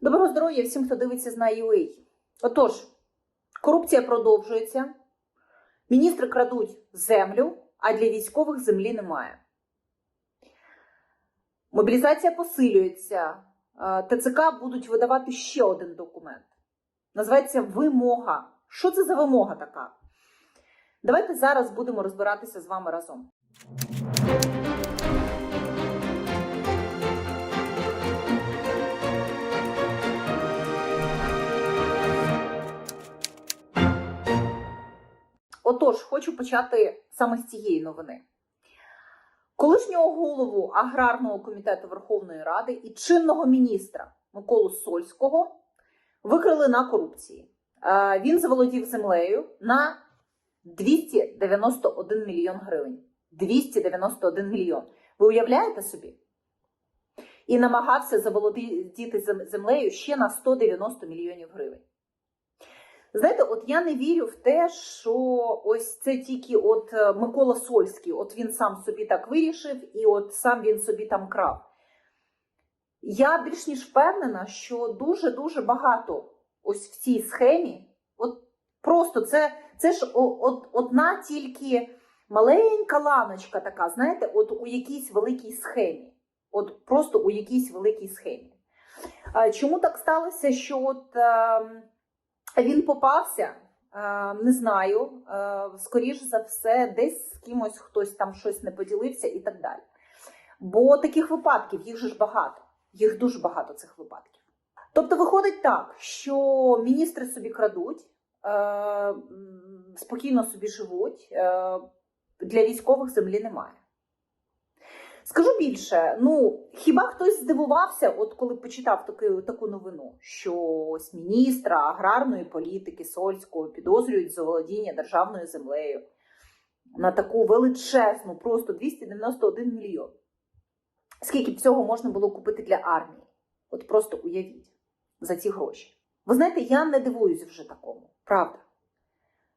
Доброго здоров'я всім, хто дивиться з UA. Отож, корупція продовжується, міністри крадуть землю, а для військових землі немає. Мобілізація посилюється. Е, ТЦК будуть видавати ще один документ. Називається вимога. Що це за вимога така? Давайте зараз будемо розбиратися з вами разом. Отож, хочу почати саме з цієї новини. Колишнього голову аграрного комітету Верховної Ради і чинного міністра Миколу Сольського викрили на корупції. Е, Він заволодів землею на 291 мільйон гривень. 291 мільйон. Ви уявляєте собі? І намагався заволодіти землею ще на 190 мільйонів гривень. Знаєте, от я не вірю в те, що ось це тільки от е, Микола Сольський, от він сам собі так вирішив, і от сам він собі там крав. Я більш ніж впевнена, що дуже-дуже багато ось в цій схемі, от просто це, це ж от, одна тільки маленька ланочка така, знаєте, от у якійсь великій схемі. От просто у якійсь великій схемі. Чому так сталося, що от. Він попався, е, не знаю, е, скоріш за все, десь з кимось хтось там щось не поділився і так далі. Бо таких випадків їх же ж багато, їх дуже багато цих випадків. Тобто виходить так, що міністри собі крадуть, е, спокійно собі живуть, для військових землі немає. Скажу більше, ну хіба хтось здивувався, от коли почитав таку, таку новину, що ось міністра аграрної політики Сольського підозрюють за володіння державною землею на таку величезну, просто 291 мільйон. Скільки б цього можна було купити для армії? От просто уявіть за ці гроші. Ви знаєте, я не дивуюсь вже такому, правда.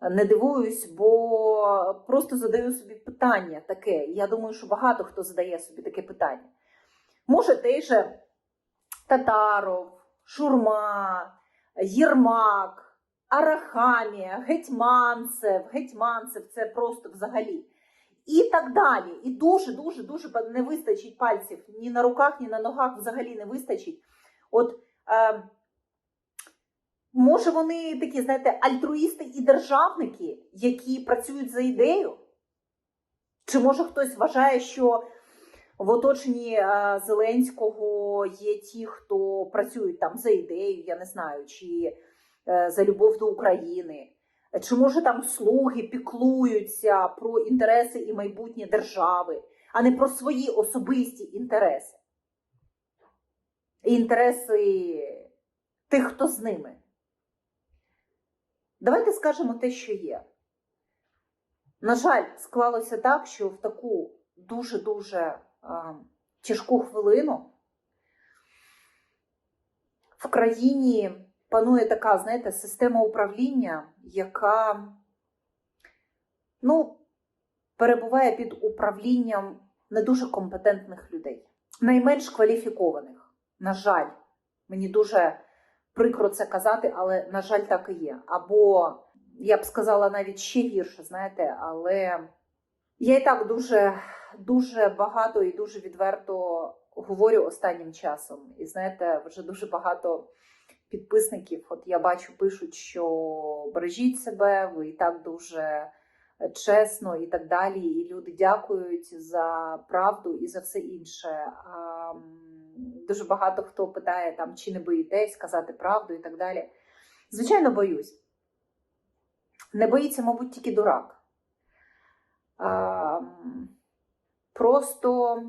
Не дивуюсь, бо просто задаю собі питання таке. Я думаю, що багато хто задає собі таке питання. Може, той же Татаров, Шурма, Єрмак, Арахамія, Гетьманцев, Гетьманцев це просто взагалі. І так далі. І дуже, дуже, дуже не вистачить пальців ні на руках, ні на ногах взагалі не вистачить. От е, Може, вони такі, знаєте, альтруїсти і державники, які працюють за ідею? Чи може хтось вважає, що в оточенні е, Зеленського є ті, хто працюють там за ідею, я не знаю, чи е, за любов до України? Чи може там слуги піклуються про інтереси і майбутнє держави, а не про свої особисті інтереси? Інтереси тих, хто з ними. Давайте скажемо те, що є. На жаль, склалося так, що в таку дуже-дуже тяжку хвилину в країні панує така, знаєте, система управління, яка ну, перебуває під управлінням не дуже компетентних людей, найменш кваліфікованих. На жаль, мені дуже прикро це казати, але на жаль, так і є. Або я б сказала навіть ще гірше, знаєте, але я і так дуже, дуже багато і дуже відверто говорю останнім часом. І знаєте, вже дуже багато підписників. От я бачу, пишуть, що бережіть себе, ви і так дуже чесно і так далі. І люди дякують за правду і за все інше. Дуже багато хто питає, там, чи не боїтесь сказати правду і так далі. Звичайно, боюсь. Не боїться, мабуть, тільки дурак. А, просто,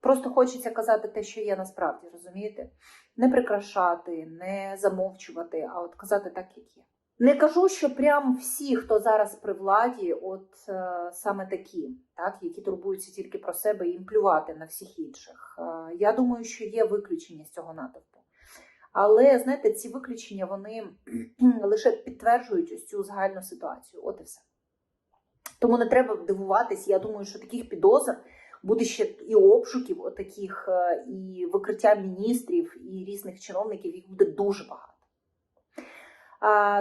просто хочеться казати те, що є насправді, розумієте? Не прикрашати, не замовчувати, а от казати так, як є. Не кажу, що прям всі, хто зараз при владі, от е, саме такі, так, які турбуються тільки про себе і їм плювати на всіх інших. Е, я думаю, що є виключення з цього натовпу. Але знаєте, ці виключення вони лише підтверджують ось цю загальну ситуацію. От і все. Тому не треба дивуватись. Я думаю, що таких підозр буде ще і обшуків, отаких, е, і викриття міністрів і різних чиновників. Їх буде дуже багато.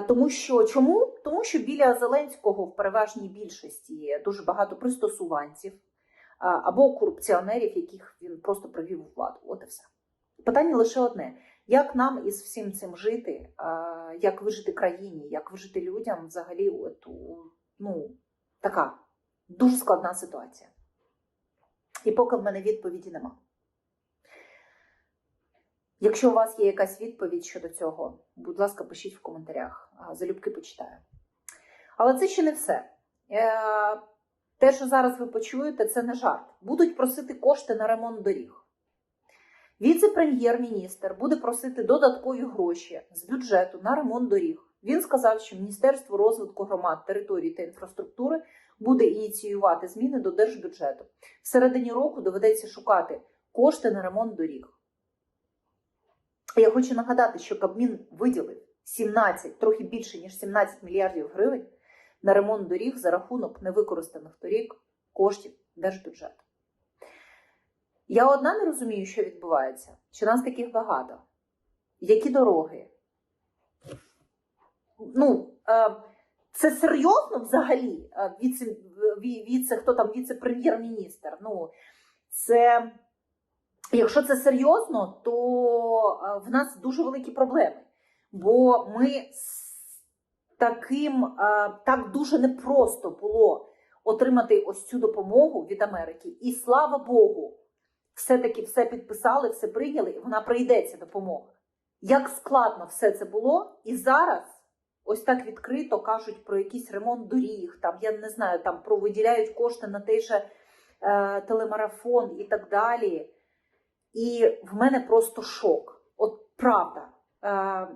Тому що чому? Тому що біля Зеленського в переважній більшості дуже багато пристосуванців або корупціонерів, яких він просто привів у владу. От і все. Питання лише одне: як нам із всім цим жити, як вижити країні, як вижити людям взагалі, от, ну, така дуже складна ситуація. І поки в мене відповіді нема. Якщо у вас є якась відповідь щодо цього, будь ласка, пишіть в коментарях. Залюбки почитаю. Але це ще не все. Е, Те, що зараз ви почуєте, це не жарт. Будуть просити кошти на ремонт доріг. Віце-прем'єр-міністр буде просити додаткові гроші з бюджету на ремонт доріг. Він сказав, що Міністерство розвитку громад, територій та інфраструктури буде ініціювати зміни до держбюджету. В середині року доведеться шукати кошти на ремонт доріг. Я хочу нагадати, що Кабмін виділив 17, трохи більше ніж 17 мільярдів гривень на ремонт доріг за рахунок невикористаних торік коштів держбюджету. Я одна не розумію, що відбувається, що нас таких багато. Які дороги? Ну, е, це серйозно взагалі? Е, Віце, віце, хто там віце-прем'єр-міністр? Ну, це, якщо це серйозно, то е, в нас дуже великі проблеми. Бо ми з таким, е, так дуже непросто було отримати ось цю допомогу від Америки. І слава Богу, все-таки все підписали, все прийняли, і вона прийде ця допомога. Як складно все це було, і зараз ось так відкрито кажуть про якийсь ремонт доріг, там я не знаю, там про виділяють кошти на той же е, телемарафон і так далі. І в мене просто шок. От правда. Е,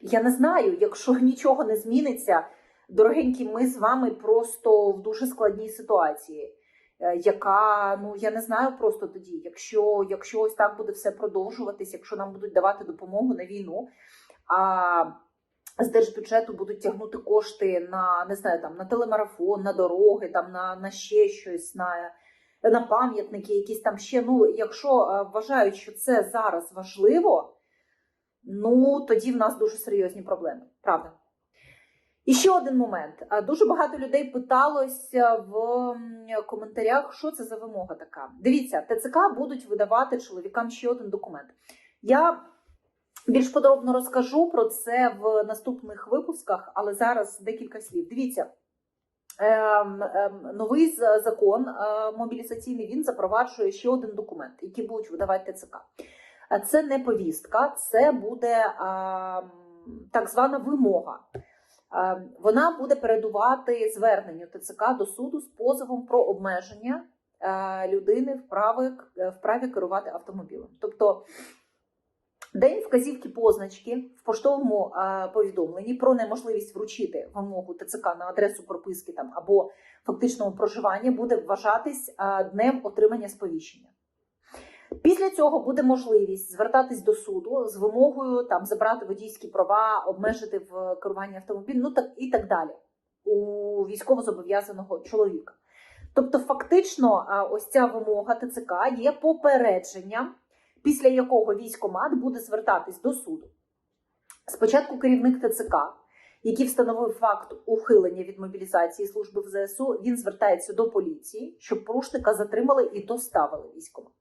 я не знаю, якщо нічого не зміниться, дорогенькі, ми з вами просто в дуже складній ситуації е, яка ну я не знаю просто тоді, якщо, якщо ось так буде все продовжуватись, якщо нам будуть давати допомогу на війну, а з держбюджету будуть тягнути кошти на не знаю, там на телемарафон, на дороги, там на, на ще щось, на, на пам'ятники, якісь там ще. Ну, якщо е, вважають, що це зараз важливо, ну тоді в нас дуже серйозні проблеми, правда. І ще один момент. Дуже багато людей питалося в коментарях, що це за вимога така. Дивіться, ТЦК будуть видавати чоловікам ще один документ. Я більш подробно розкажу про це в наступних випусках, але зараз декілька слів. Дивіться. Ем, ем, Новий закон е, мобілізаційний він запроваджує ще один документ, який будуть видавати ТЦК. Е, Це не повістка, це буде ем, так звана вимога. Вона буде передувати зверненню ТЦК до суду з позовом про обмеження е, людини в праві керувати автомобілем. Тобто день вказівки позначки в поштовому повідомленні про неможливість вручити вимогу ТЦК на адресу прописки там або фактичного проживання буде вважатись днем отримання сповіщення. Після цього буде можливість звертатись до суду з вимогою там забрати водійські права, обмежити в керуванні автомобілем, ну так і так далі у військовозобов'язаного чоловіка. Тобто, фактично, ось ця вимога ТЦК є попередженням, після якого військомат буде звертатись до суду. Спочатку керівник ТЦК, який встановив факт ухилення від мобілізації служби в ЗСУ, він звертається до поліції, щоб порушника затримали і доставили військомат.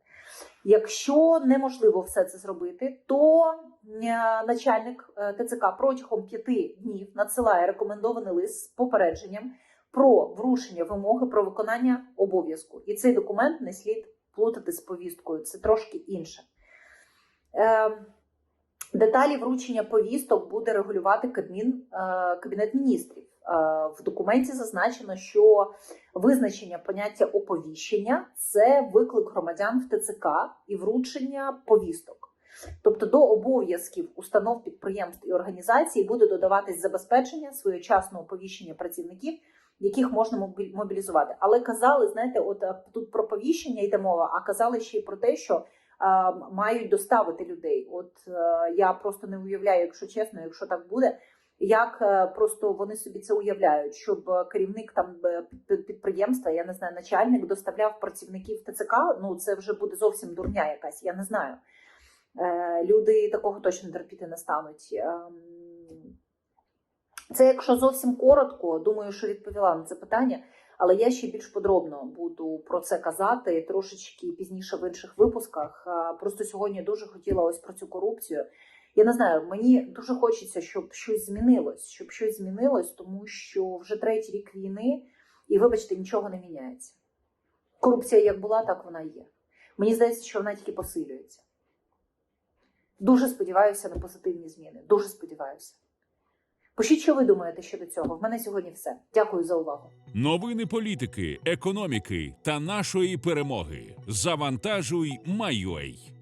Якщо неможливо все це зробити, то е, начальник е, ТЦК протягом п'яти днів надсилає рекомендований лист з попередженням про врушення вимоги про виконання обов'язку. І цей документ не слід плутати з повісткою. Це трошки інше. Е, Деталі вручення повісток буде регулювати Кабмін, е, Кабінет міністрів. Е, В документі зазначено, що визначення поняття оповіщення це виклик громадян в ТЦК і вручення повісток. Тобто до обов'язків установ підприємств і організацій буде додаватись забезпечення своєчасного оповіщення працівників, яких можна мобілізувати. Але казали, знаєте, от е, тут про повіщення йде мова, а казали ще й про те, що мають доставити людей. От е, я просто не уявляю, якщо чесно, якщо так буде, Як е, просто вони собі це уявляють, щоб керівник там е, під- підприємства, я не знаю, начальник доставляв працівників ТЦК, ну це вже буде зовсім дурня якась, я не знаю. Люди такого точно терпіти не стануть. Ем, Це якщо зовсім коротко, думаю, що відповіла на це питання, але я ще більш подробно буду про це казати трошечки пізніше в інших випусках. Просто сьогодні дуже хотіла ось про цю корупцію. Я не знаю, мені дуже хочеться, щоб щось змінилось, щоб щось змінилось, тому що вже третій рік війни, і вибачте, нічого не міняється. Корупція як була, так вона є. Мені здається, що вона тільки посилюється. Дуже сподіваюся на позитивні зміни. Дуже сподіваюся. Пишіть, що ви думаєте щодо цього. В мене сьогодні все. Дякую за увагу. Новини політики, економіки та нашої перемоги. Завантажуй, майой.